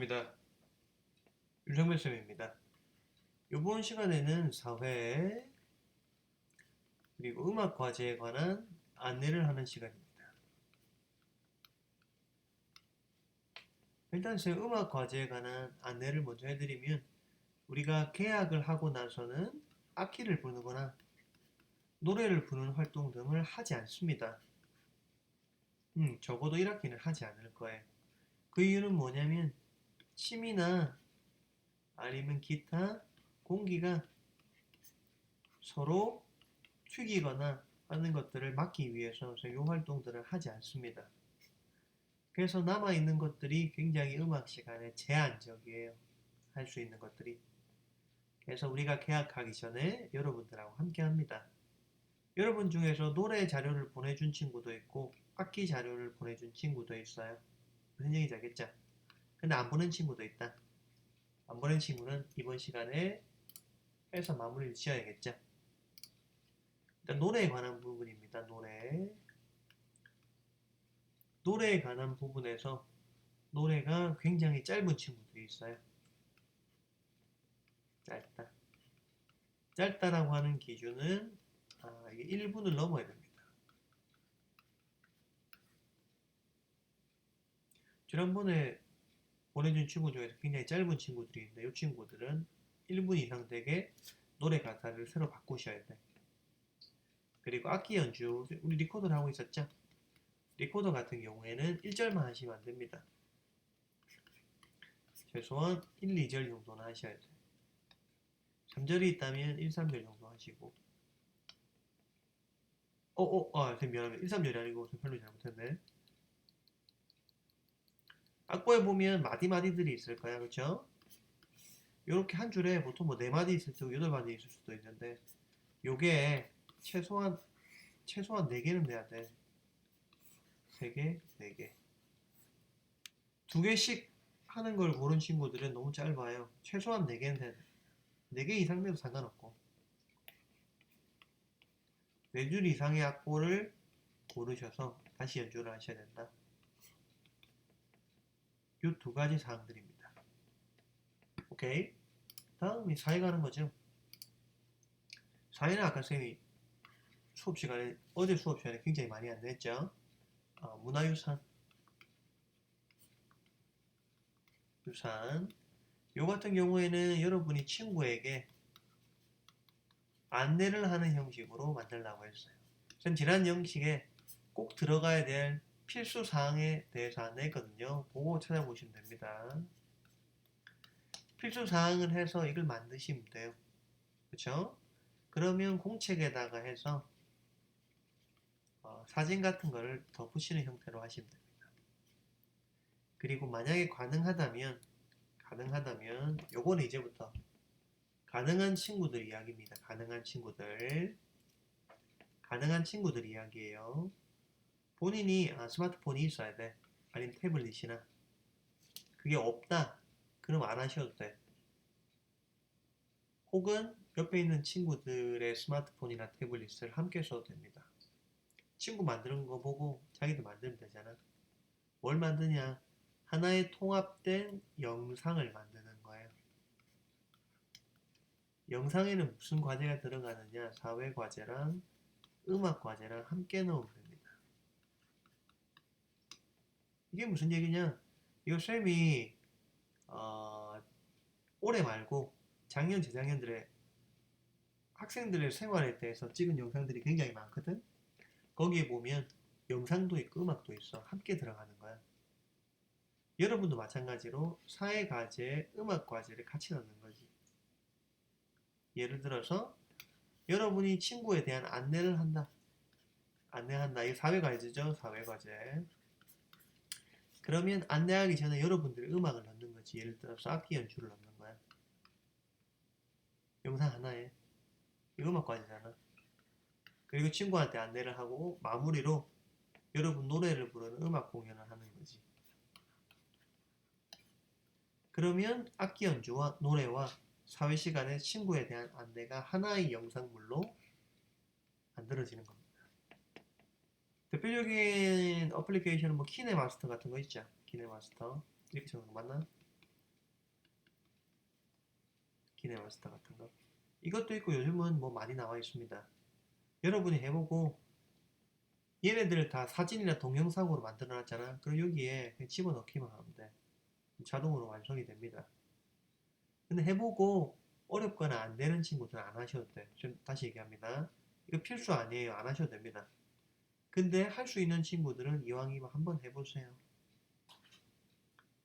반갑습니다. 윤성민 쌤입니다. 이번 시간에는 사회 그리고 음악 과제에 관한 안내를 하는 시간입니다. 일단 제 음악 과제에 관한 안내를 먼저 해드리면 우리가 계약을 하고 나서는 악기를 부르거나 노래를 부르는 활동 등을 하지 않습니다. 음, 적어도 1학기는 하지 않을 거예요. 그 이유는 뭐냐면 침이나 아니면 기타, 공기가 서로 튀기거나 하는 것들을 막기 위해서 이 활동들을 하지 않습니다. 그래서 남아있는 것들이 굉장히 음악 시간에 제한적이에요. 할 수 있는 것들이. 그래서 우리가 계약하기 전에 여러분들하고 함께 합니다. 여러분 중에서 노래 자료를 보내준 친구도 있고 악기 자료를 보내준 친구도 있어요. 무슨 얘기인지 알겠죠? 근데 안 보낸 친구도 있다. 안 보낸 친구는 이번 시간에 해서 마무리를 지어야겠죠? 일단 노래에 관한 부분입니다. 노래. 노래에 관한 부분에서 노래가 굉장히 짧은 친구들이 있어요. 짧다. 짧다라고 하는 기준은 아, 이게 1분을 넘어야 됩니다. 지난번에 보내준 친구 중에서 굉장히 짧은 친구들이 있는데 이 친구들은 1분 이상 되게 노래 가사를 새로 바꾸셔야 돼. 그리고 악기 연주, 우리 리코더를 하고 있었죠? 리코더 같은 경우에는 1절만 하시면 안 됩니다. 최소한 1, 2절 정도는 하셔야 돼. 3절이 있다면 1, 3절 정도 하시고 어, 어, 아, 쌤 미안합니다. 1, 3절이 아니고 좀 별로 잘못했네. 악보에 보면 마디마디들이 있을 거야, 그렇죠? 이렇게 한 줄에 보통 뭐 네 마디 있을 수도 여덟 마디 있을 수도 있는데 요게 최소한 최소한 네 개는 돼야 돼. 세 개, 네 개. 두 개씩 하는 걸 고른 친구들은 너무 짧아요. 최소한 네 개는 돼야 돼. 네개 이상 돼도 상관없고. 네 줄 이상의 악보를 고르셔서 다시 연주를 하셔야 된다. 이 두 가지 사항들입니다. 오케이. 다음이 사회 가는 거죠. 사회는 아까 쌤이 수업 시간에, 어제 수업 시간에 굉장히 많이 안냈죠. 어, 문화유산. 유산. 요 같은 경우에는 여러분이 친구에게 안내를 하는 형식으로 만들라고 했어요. 전 지난 형식에 꼭 들어가야 될 필수 사항에 대해서 안내했거든요. 보고 찾아보시면 됩니다. 필수 사항을 해서 이걸 만드시면 돼요. 그렇죠? 그러면 공책에다가 해서 어, 사진 같은 거를 덧붙이는 형태로 하시면 됩니다. 그리고 만약에 가능하다면 가능하다면 요거는 이제부터 가능한 친구들 이야기입니다. 가능한 친구들 가능한 친구들 이야기예요. 본인이 아, 스마트폰이 있어야 돼. 아니면 태블릿이나 그게 없다. 그럼 안 하셔도 돼. 혹은 옆에 있는 친구들의 스마트폰이나 태블릿을 함께 써도 됩니다. 친구 만드는 거 보고 자기도 만들면 되잖아. 뭘 만드냐? 하나의 통합된 영상을 만드는 거예요. 영상에는 무슨 과제가 들어가느냐? 사회 과제랑 음악 과제랑 함께 넣으면 됩니다. 이게 무슨 얘기냐? 이거 쌤이 어, 올해 말고 작년, 재작년들의 학생들의 생활에 대해서 찍은 영상들이 굉장히 많거든? 거기에 보면 영상도 있고 음악도 있어. 함께 들어가는 거야. 여러분도 마찬가지로 사회 과제, 음악 과제를 같이 넣는 거지. 예를 들어서 여러분이 친구에 대한 안내를 한다. 안내한다. 이 사회 과제죠. 사회 과제. 그러면 안내하기 전에 여러분들이 음악을 넣는 거지. 예를 들어서 악기 연주를 넣는 거야. 영상 하나에. 이 음악 과제잖아. 그리고 친구한테 안내를 하고 마무리로 여러분 노래를 부르는 음악 공연을 하는 거지. 그러면 악기 연주와 노래와 사회 시간에 친구에 대한 안내가 하나의 영상물로 만들어지는 겁니다. 대표적인 어플리케이션은 뭐 키네마스터 같은 거 있죠. 키네마스터 이렇게 맞나? 키네마스터 같은 거. 이것도 있고 요즘은 뭐 많이 나와 있습니다. 여러분이 해보고 얘네들 다 사진이나 동영상으로 만들어 놨잖아. 그럼 여기에 집어넣기만 하면 돼. 자동으로 완성이 됩니다. 근데 해보고 어렵거나 안 되는 친구들은 안 하셔도 돼. 좀 다시 얘기합니다. 이거 필수 아니에요. 안 하셔도 됩니다. 근데 할 수 있는 친구들은 이왕이면 한번 해보세요.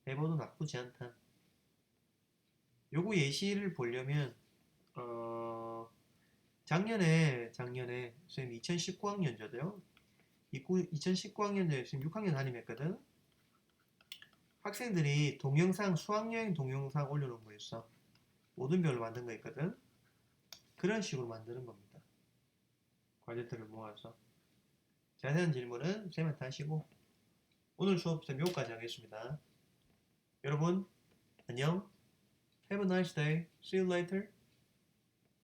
해봐도 나쁘지 않다. 요거 예시를 보려면 어, 작년에 작년에 선생님 2019학년 저도요. 2019학년도에 지금 6학년 담임했거든. 학생들이 동영상 수학여행 동영상 올려놓은 거 있어. 모든 별로 만든 거 있거든. 그런 식으로 만드는 겁니다. 과제들을 모아서 자세한 질문은 쌤한테 하시고 오늘 수업 쌤 여기까지 하겠습니다. 여러분 안녕. Have a nice day. See you later.